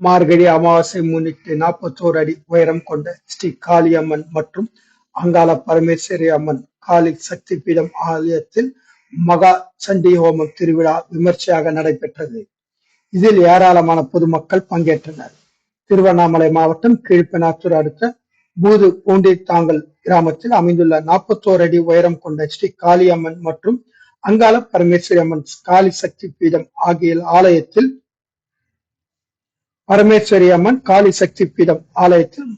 மார்கழி அமாவாசை முன்னிட்டு நாற்பத்தோரு அடி உயரம் கொண்ட ஸ்ரீ காளியம்மன் மற்றும் அங்காள பரமேஸ்வரி அம்மன் காளி சக்தி பீடம் ஆலயத்தில் மகா சண்டி ஹோமம் திருவிழா விமர்சையாக நடைபெற்றது. இதில் ஏராளமான பொதுமக்கள் பங்கேற்றனர். திருவண்ணாமலை மாவட்டம் கீழ்பெனாத்தூர் அடுத்த பூது பூண்டி தாங்கல் கிராமத்தில் அமைந்துள்ள நாற்பத்தோரு அடி உயரம் கொண்ட ஸ்ரீ காளியம்மன் மற்றும் அங்காள பரமேஸ்வரி அம்மன் காளி சக்தி பீடம் ஆகிய ஆலயத்தில் பரமேஸ்வரி அம்மன் காளி சக்தி பீடம் ஆலயத்தில்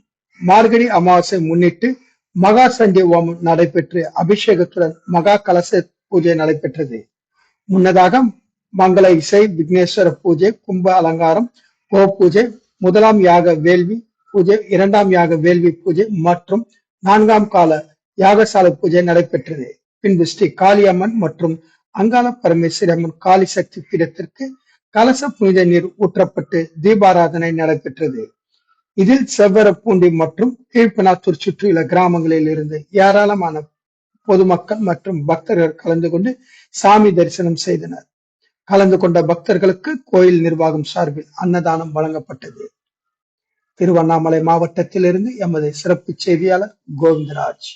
மார்கழி அமாவாசை முன்னிட்டு மகா சஞ்சய் ஹோமம் நடைபெற்று அபிஷேகத்துடன் மகா கலச பூஜை நடைபெற்றது. முன்னதாக மங்கள இசை விக்னேஸ்வர பூஜை கும்ப அலங்காரம் கோ பூஜை முதலாம் யாக வேள்வி பூஜை இரண்டாம் யாக வேள்வி பூஜை மற்றும் நான்காம் கால யாகசாலை பூஜை நடைபெற்றது. பின்பு ஸ்ரீ காளியம்மன் மற்றும் அங்காள பரமேஸ்வரி அம்மன் காளி சக்தி பீடத்திற்கு கலச புனித நீர் ஊற்றப்பட்டு தீபாராதனை நடைபெற்றது. இதில் செவ்வரப்பூண்டி மற்றும் கீழ்பனாத்தூர் சுற்றியுள்ள கிராமங்களில் இருந்து ஏராளமான பொதுமக்கள் மற்றும் பக்தர்கள் கலந்து கொண்டு சாமி தரிசனம் செய்தனர். கலந்து கொண்ட பக்தர்களுக்கு கோயில் நிர்வாகம் சார்பில் அன்னதானம் வழங்கப்பட்டது. திருவண்ணாமலை மாவட்டத்திலிருந்து எமது சிறப்பு செய்தியாளர் கோவிந்தராஜ்.